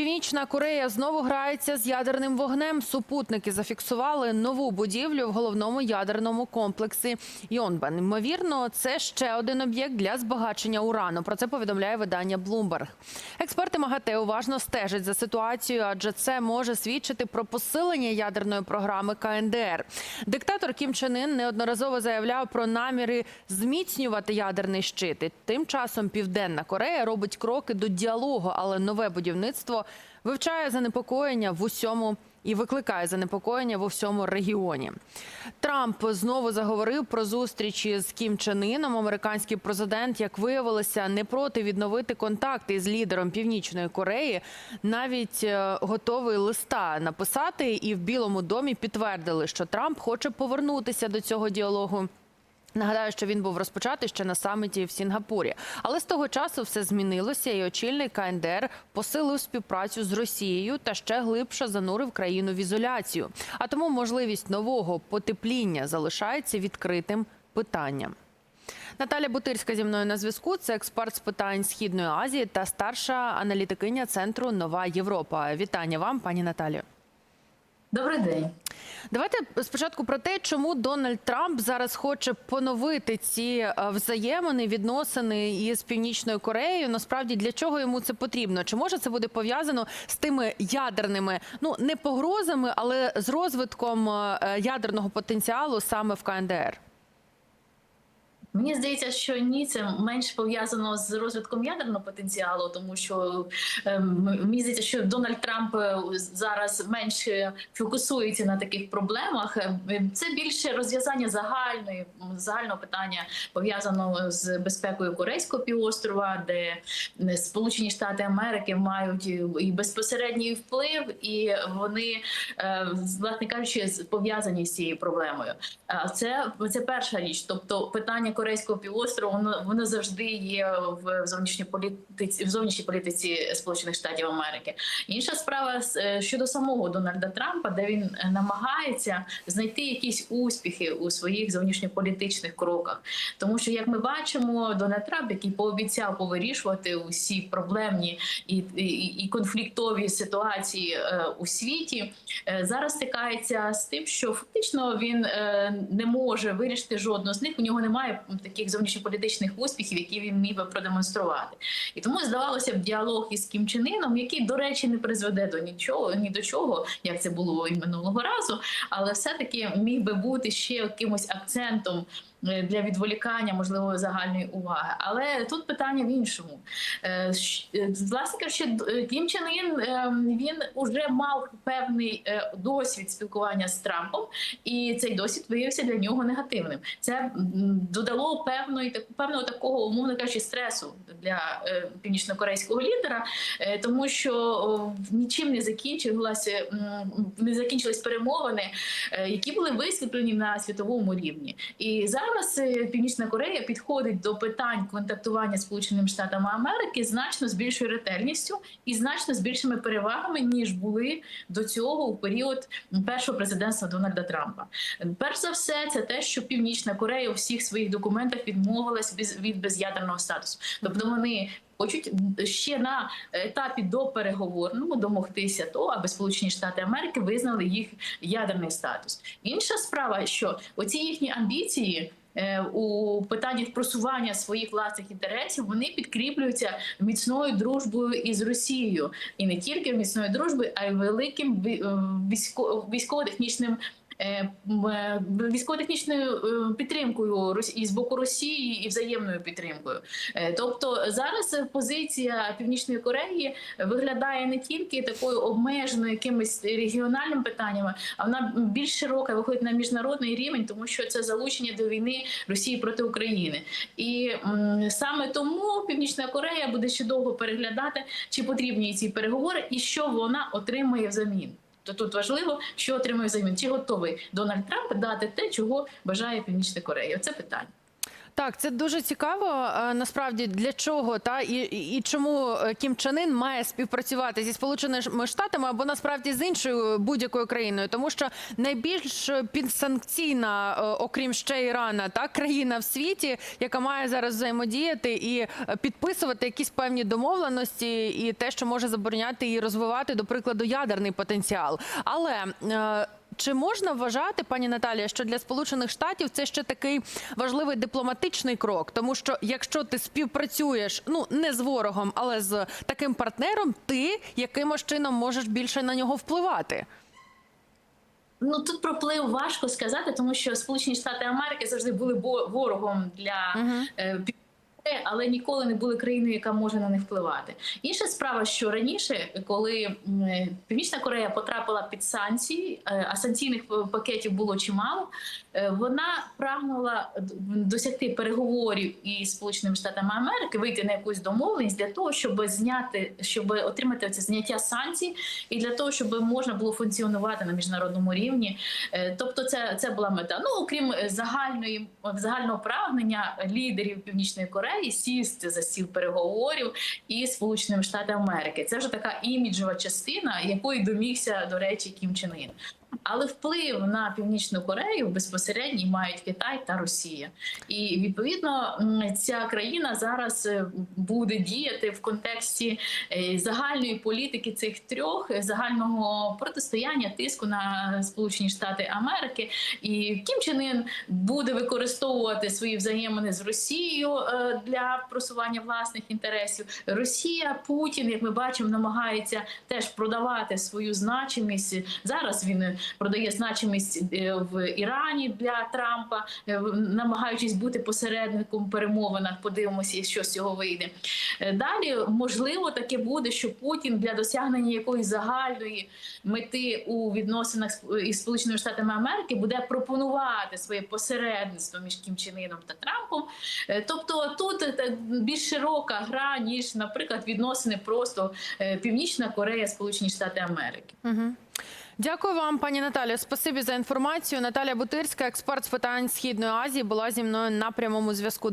Північна Корея знову грається з ядерним вогнем. Супутники зафіксували нову будівлю в головному ядерному комплексі Йонбан. Ймовірно, це ще один об'єкт для збагачення урану. Про це повідомляє видання Bloomberg. Експерти МАГАТЕ уважно стежать за ситуацією, адже це може свідчити про посилення ядерної програми КНДР. Диктатор Кім Чен Ін неодноразово заявляв про наміри зміцнювати ядерний щит. Тим часом Південна Корея робить кроки до діалогу, але нове будівництво вивчає занепокоєння в усьому і викликає занепокоєння в усьому регіоні. Трамп знову заговорив про зустрічі з Кім Чен Іном. Американський президент, як виявилося, не проти відновити контакти з лідером Північної Кореї. Навіть е, готовий листа написати, і в Білому домі підтвердили, що Трамп хоче повернутися до цього діалогу. Нагадаю, що він був розпочатий ще на саміті в Сінгапурі, але з того часу все змінилося, і очільник КНДР посилив співпрацю з Росією та ще глибше занурив країну в ізоляцію. А тому можливість нового потепління залишається відкритим питанням. Наталя Бутирська зі мною на зв'язку. Це експерт з питань східної Азії та старша аналітикиня центру Нова Європа. Вітання вам, пані Наталію. Добрий день. Давайте спочатку про те, чому Дональд Трамп зараз хоче поновити ці е, взаємини, відносини із Північною Кореєю. Насправді для чого йому це потрібно? Чи може це буде пов'язано з тими ядерними, ну не погрозами, але з розвитком е, ядерного потенціалу саме в КНДР? Мені здається, що ні, це менш пов'язано з розвитком ядерного потенціалу, тому що ем, мені здається, що Дональд Трамп е, зараз менше фокусується на таких проблемах. Ем, Це більше розв'язання загальної загального питання пов'язаного з безпекою Корейського півострова, де е, Сполучені Штати Америки мають і безпосередній вплив, і вони е, власне кажучи, пов'язані з цією проблемою. Це це перша річ, тобто питання Корейського півострову воно воно завжди є в зовнішній політиці в зовнішній політиці Сполучених Штатів Америки. Інша справа е, щодо самого Дональда Трампа, де він намагається знайти якісь успіхи у своїх зовнішньополітичних кроках. Тому що, як ми бачимо, Дональд Трамп, який пообіцяв повирішувати усі проблемні і, і, і конфліктові ситуації е, у світі, е, зараз стикається з тим, що фактично він не може вирішити жодного з них. У нього немає таких зовнішньополітичних успіхів, які він міг би продемонструвати. І тому здавалося б діалог із Кім Чен Іном, який, до речі, не призведе до нічого, ні до чого, як це було і минулого разу, але все-таки міг би бути ще якимось акцентом. Е, Для відволікання можливо загальної уваги, але тут питання в іншому. Е, е, Власне кажучи, Кім Чен Ін е, він уже мав певний досвід спілкування з Трампом, і цей досвід виявився для нього негативним. Це додало певної певного такого, умовно кажучи, стресу для північнокорейського лідера, тому що нічим не закінчилася не закінчились перемовини, які були висвітлені на світовому рівні. І зараз е, Північна Корея підходить до питань контактування з Сполученими Штатами Америки значно з більшою ретельністю і значно з більшими перевагами, ніж були до цього у період першого президентства Дональда Трампа. Перш за все, це те, що Північна Корея у всіх своїх документах відмовилась від без'ядерного статусу. Тобто вони хочуть ще на етапі до переговорному домогтися того, аби Сполучені Штати Америки визнали їх ядерний статус. Інша справа, що оці їхні амбіції. Е, У питанні просування своїх власних інтересів вони підкріплюються міцною дружбою із Росією, і не тільки міцною дружбою, а й великим е, військо- військово-технічним військово-технічною е, підтримкою і з боку Росії і взаємною підтримкою. Е, Тобто зараз е, позиція Північної Кореї виглядає не тільки такою обмеженою якимись регіональними питаннями, а вона більш широка виходить на міжнародний рівень, тому що це залучення до війни Росії проти України. І саме тому Північна Корея буде ще довго переглядати, чи потрібні ці переговори, і що вона отримує взамін. То тут важливо, що отримує взамін. Чи готовий Дональд Трамп дати те, чого бажає Північна Корея? Це питання. Так, це дуже цікаво. е, Насправді для чого та і, і чому е, Кім Чен Ін має співпрацювати зі Сполученими Штатами або насправді з іншою будь-якою країною, тому що найбільш підсанкційна, е, окрім ще Ірана, та країна в світі, яка має зараз взаємодіяти і підписувати якісь певні домовленості, і те, що може забороняти і розвивати, до прикладу, ядерний потенціал. Але чи можна вважати, пані Наталія, що для Сполучених Штатів це ще такий важливий дипломатичний крок? Тому що якщо ти співпрацюєш ну не з ворогом, але з таким партнером, ти якимось чином можеш більше на нього впливати? Ну тут про вплив важко сказати, тому що Сполучені Штати Америки завжди були ворогом для Мгм. е, Північної Кореї, але ніколи не були країною, яка може на них впливати. Інша справа, що раніше, коли е, Північна Корея потрапила під санкції, е, а санкційних пакетів було чимало, е, вона прагнула досягти переговорів із Сполученими Штатами Америки, вийти на якусь домовленість для того, щоб зняти, щоб отримати це зняття санкцій, і для того, щоб можна було функціонувати на міжнародному рівні. Е, Тобто, це, це була мета. Ну окрім е, загальної загального прагнення лідерів Північної Кореї сісти за стіл переговорів із Сполученими Штатами Америки. Це вже така іміджова частина, якої домігся до речі Кім Чен Ін. Але вплив на північну Корею безпосередньо мають Китай та Росія, і відповідно ця країна зараз е, буде діяти в контексті е, загальної політики цих трьох е, загального протистояння тиску на Сполучені Штати Америки. І Кім Чен Ін буде використовувати свої взаємини з Росією для просування власних інтересів. Росія, Путін, як ми бачимо, намагається теж продавати свою значимість. Зараз він продає значимість е, в Ірані для Трампа, е, намагаючись бути посередником в перемовинах. Подивимося, що з цього вийде. Е, Далі можливо таке буде, що Путін для досягнення якоїсь загальної мети у відносинах із Сполученими Штатами Америки буде пропонувати своє посередництво між Кім Чен Іном та Трампом. Тобто тут більш широка гра ніж, наприклад, відносини просто Північна Корея, Сполучені Штати Америки. Угу. Дякую вам, пані Наталі. Спасибі за інформацію. Наталя Бутирська, експерт з питань східної Азії, була зі мною на прямому зв'язку.